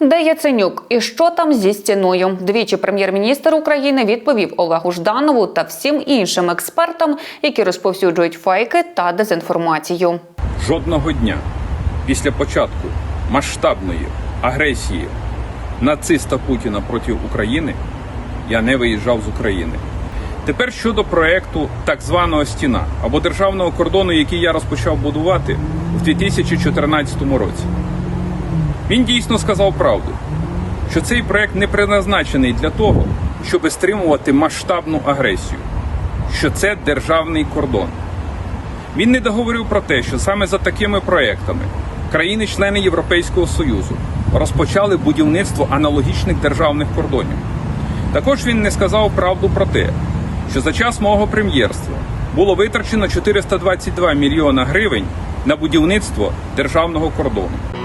Де Яценюк і що там зі стіною? Двічі прем'єр-міністр України відповів Олегу Жданову та всім іншим експертам, які розповсюджують фейки та дезінформацію. Жодного дня після початку масштабної агресії нациста Путіна проти України я не виїжджав з України. Тепер щодо проекту так званого стіна або державного кордону, який я розпочав будувати у 2014 році. Він дійсно сказав правду, що цей проект не призначений для того, щоб стримувати масштабну агресію, що це державний кордон. Він не договорив про те, що саме за такими проектами країни-члени Європейського Союзу розпочали будівництво аналогічних державних кордонів. Також він не сказав правду про те, що за час мого прем'єрства було витрачено 422 мільйона гривень на будівництво державного кордону.